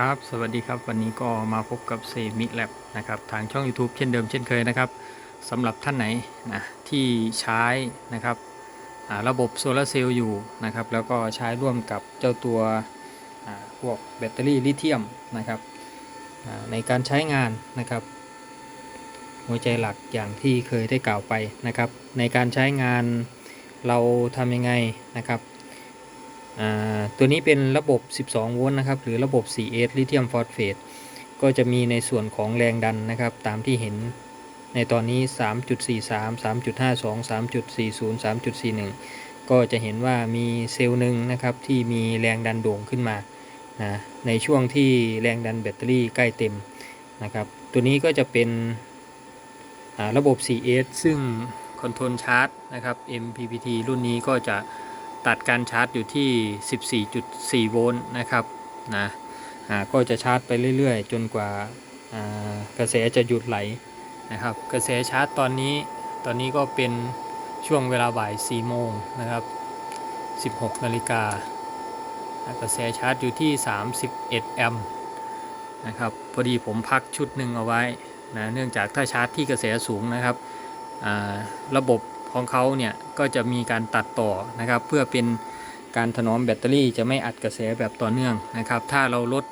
ครับ สวัสดีครับ วันนี้ก็มาพบกับเซมิแลบนะครับ ทางช่อง YouTube เช่นเดิมเช่นเคยนะครับสำหรับท่านไหนนะที่ใช้นะครับระบบโซลาร์เซลล์อยู่นะครับ แล้วก็ใช้ร่วมกับเจ้าตัวพวกแบตเตอรี่ลิเธียมนะครับในการใช้งานนะครับ หัวใจหลักอย่างที่เคยได้กล่าวไปนะครับ ในการใช้งานเราทำยังไงนะครับ ตัวนี้เป็นระบบ 12 โวลต์นะครับ หรือระบบ 4S ลิเธียมฟอสเฟตก็จะมีในส่วนของแรงดันนะครับ ตามที่เห็นในตอนนี้ 3.43 3.52 3.40 3.41 ก็จะเห็นว่ามีเซลล์หนึ่งนะครับที่มีแรงดันโด่งขึ้นมานะในช่วงที่แรงดันแบตเตอรี่ใกล้เต็มนะครับ ตัวนี้ก็จะเป็นระบบ 4S ซึ่งคอนโทรลชาร์จนะครับ MPPT รุ่นนี้ก็จะ ตัดการชาร์จอยู่ที่ 14.4 โวลต์นะครับนะอ่าก็จะชาร์จไปเรื่อยๆ จนกว่ากระแสจะหยุดไหลนะครับกระแสชาร์จตอนนี้ตอนนี้ก็เป็นช่วงเวลาบ่าย 4 โมงนะครับ 16 นาฬิกาอ่ากระแสชาร์จอยู่ที่ 31 แอมป์นะครับพอดีผมพักชุดหนึ่งเอาไว้นะเนื่องจากถ้าชาร์จที่กระแสสูงนะครับอ่าระบบ ของเขาเนี่ยก็จะมีการตัดต่อนะครับ เพื่อเป็นการถนอมแบตเตอรี่จะไม่อัดกระแสแบบต่อเนื่องนะครับ ถ้าเราลด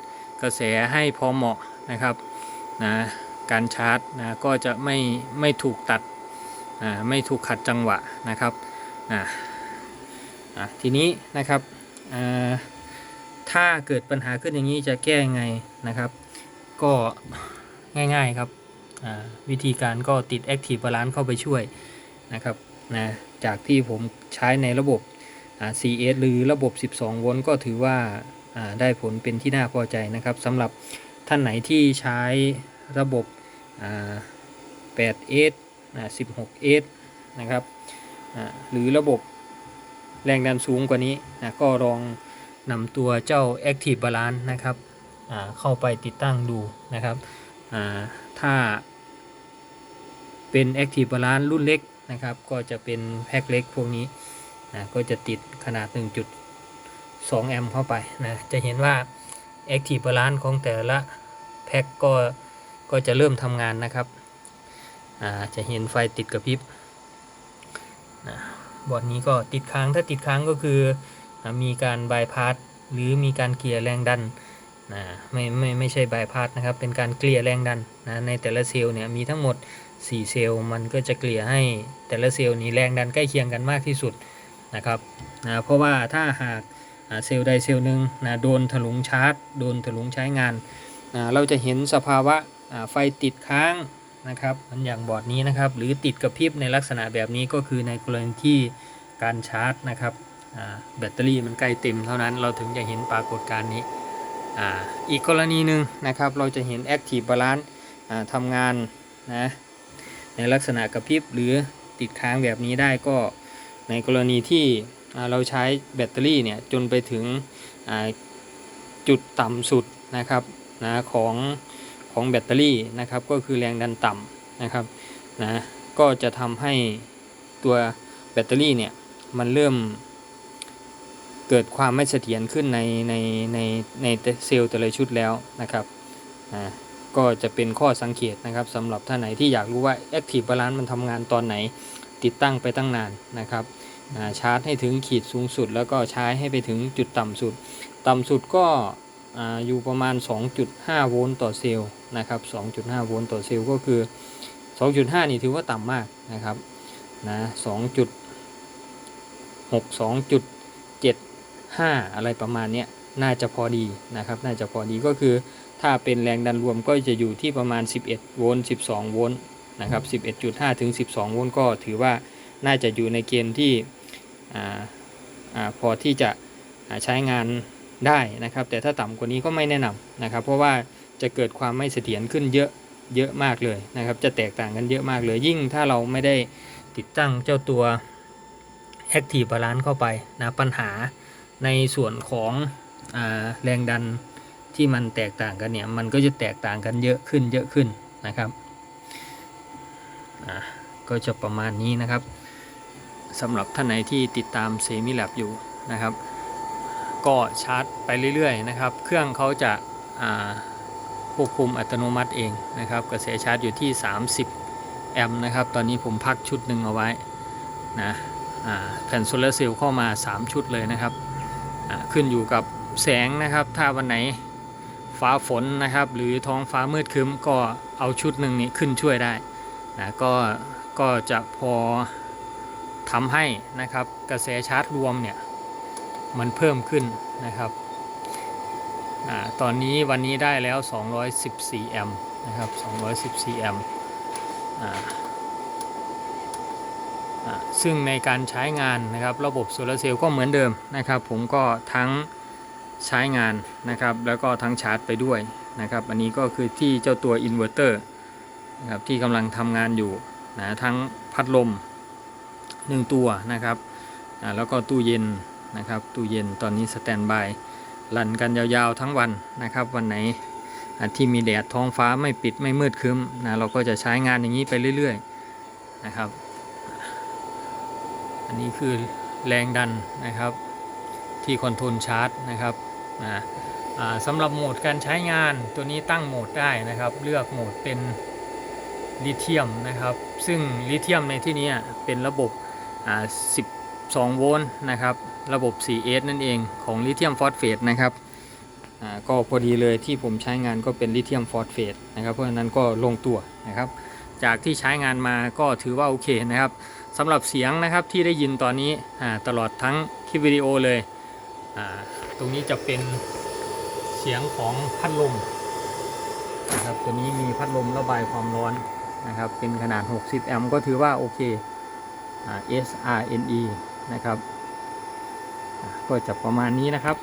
กระแสให้พอเหมาะนะครับนะการชาร์จนะก็จะไม่ไม่ถูกตัดอ่าไม่ถูกขัดจังหวะนะครับอ่าอะทีนี้นะครับถ้าเกิดปัญหาขึ้นอย่างนี้จะแก้ยังไงนะครับ ก็ง่ายๆครับวิธีการก็ติด Active Balance เข้าไปช่วยนะครับ นะจากที่ผมใช้ในระบบ CS หรือระบบ 12 โวลต์ก็ถือว่าได้ผลเป็นที่น่าพอใจนะครับสำหรับท่านไหนที่ใช้ระบบ 8S 16S นะครับหรือระบบแรงดันสูงกว่านี้นะก็ลองนำตัวเจ้า Active Balance นะครับเข้าไปติดตั้งดูนะครับถ้าเป็น Active Balance รุ่นเล็ก นะครับ ก็จะเป็นแพ็คเล็กพวกนี้นะก็จะติดขนาด 1.2 แอมป์เข้าไปนะจะเห็นว่า Active Balance ของแต่ละแพ็คก็ก็จะเริ่มทำงานนะครับอ่าจะเห็นไฟติดกระพริบนะบอร์ดนี้ก็ติดค้างถ้าติดค้างก็คือมีการบายพาสหรือมีการเกลี่ยแรงดันนะไม่ไม่ไม่ใช่บายพาสนะครับ เป็นการเกลี่ยแรงดันนะในแต่ละเซลล์เนี่ยมีทั้งหมด 4 เซลล์มันก็จะเกลี่ยให้แต่ละเซลล์นี้แรงดันใกล้เคียงกันมากที่สุดนะครับนะเพราะว่าถ้าหากเซลล์ใดเซลล์หนึ่งนะโดนถลุงชาร์จ โดนถลุงใช้งานนะเราจะเห็นสภาวะไฟติดค้างนะครับมันอย่างบอร์ดนี้นะครับหรือติดกระพริบในลักษณะแบบนี้ก็คือในกรณีที่การชาร์จนะครับแบตเตอรี่มันใกล้เต็มเท่านั้น เราถึงจะเห็นปรากฏการณ์นี้ออีกกรณีหนึ่งนะครับเราจะเห็น Active Balance ทำงานนะ ในลักษณะกระพริบหรือติดค้างแบบนี้ได้ก็ในกรณีที่เราใช้แบตเตอรี่เนี่ยจนไปถึงจุดต่ำสุดนะครับนะของของแบตเตอรี่นะครับก็คือแรงดันต่ำนะครับนะก็จะทำให้ตัวแบตเตอรี่เนี่ยมันเริ่มเกิดความไม่เสถียรขึ้นในในในในเซลล์แต่ละชุดแล้วนะครับนะ ก็จะเป็นข้อสังเกตนะครับสำหรับท่านไหนที่อยากรู้ว่า Active Balance มันทำงานตอนไหน ติดตั้งไปตั้งนานนะครับชาร์จให้ถึงขีดสูงสุด แล้วก็ใช้ให้ไปถึงจุดต่ำสุด ต่ำสุดก็อ่าอยู่ประมาณ 2.5 โวลต์ต่อเซลล์นะครับ 2.5 โวลต์ต่อเซลล์ก็คือ 2.5 นี่ถือว่าต่ำมากนะครับนะ2.6 2.75 อะไรประมาณนี้น่าจะพอดีนะครับ น่าจะพอดีก็คือ ถ้าเป็นแรงดันรวมก็จะอยู่ที่ประมาณ 11 โวลต์ 12 โวลต์นะครับ 11.5 ถึง 12 โวลต์ก็ถือว่าน่าจะอยู่ในเกณฑ์ที่พอที่จะใช้งานได้นะครับ แต่ถ้าต่ำกว่านี้ก็ไม่แนะนำนะครับ เพราะว่าจะเกิดความไม่เสถียรขึ้นเยอะเยอะมากเลยนะครับ จะแตกต่างกันเยอะมากเลย ยิ่งถ้าเราไม่ได้ติดตั้งเจ้าตัว Active Balance เข้าไปนะปัญหาในส่วนของอแรงดัน ที่มันแตกต่างกันเนี่ยมันก็จะแตกต่างกันเยอะขึ้นเยอะขึ้นนะครับอะก็จะประมาณนี้นะครับสำหรับท่านไหนที่ติดตามเซมิแลบอยู่นะครับ ก็ชาร์จไปเรื่อยๆนะครับ เครื่องเขาจะอ่าควบคุมอัตโนมัติเองนะครับ กระแสชาร์จอยู่ที่ 30 แอมป์นะครับ ตอนนี้ผมพักชุดหนึ่งเอาไว้นะอ่าแผ่นโซลาร์เซลล์เข้ามา 3 ชุดเลยนะครับอ่าขึ้นอยู่กับแสงนะครับ ถ้าวันไหน ฟ้าฝนนะครับ หรือท้องฟ้ามืดครึ้มก็เอาชุดหนึ่งนี้ขึ้นช่วยได้นะก็ก็จะพอทำให้นะครับกระแสชาร์จรวมเนี่ยมันเพิ่มขึ้นนะครับอตอนนี้วันนี้ได้แล้ว 214 แอมป์นะครับ 214 แอมป์ซึ่งในการใช้งานนะครับระบบโซลาร์เซลล์ก็เหมือนเดิมนะครับ ผมก็ทั้ง ใช้งานนะครับ แล้วก็ทั้งชาร์จไปด้วยนะครับ อันนี้ก็คือที่เจ้าตัวอินเวอร์เตอร์นะครับที่กำลังทำงานอยู่นะทั้งพัดลม 1 ตัวนะครับอ่าแล้วก็ตู้เย็นนะครับตู้เย็นตอนนี้สแตนบายรันกันยาวๆทั้งวันนะครับ วันไหนที่มีแดดท้องฟ้าไม่ปิดไม่มืดครึ้มนะเราก็จะใช้งานอย่างนี้ไปเรื่อยๆนะครับ อันนี้คือแรงดันนะครับที่คอนโทรลชาร์จนะครับ อ่าอ่าสำหรับโหมดการใช้งานตัวนี้ตั้งโหมดได้นะครับ เลือกโหมดเป็นลิเธียมนะครับ ซึ่งลิเธียมในที่นี้เป็นระบบ 12 โวลต์นะครับ ระบบ 4S นั่นเองของลิเธียมฟอสเฟตนะครับก็พอดีเลยที่ผมใช้งานก็เป็นลิเธียมฟอสเฟตนะครับ เพราะฉะนั้นก็ลงตัวนะครับ จากที่ใช้งานมาก็ถือว่าโอเคนะครับสำหรับเสียงนะครับที่ได้ยินตอนนี้ตลอดทั้งคลิปวิดีโอเลย ตรงนี้จะเป็นเสียงของพัดลมนะครับตัวนี้มีพัดลมระบายความร้อนนะครับ เป็นขนาด 60 แอมป์ก็ถือว่าโอเคอ SRNE นะครับก็จะประมาณนี้นะครับ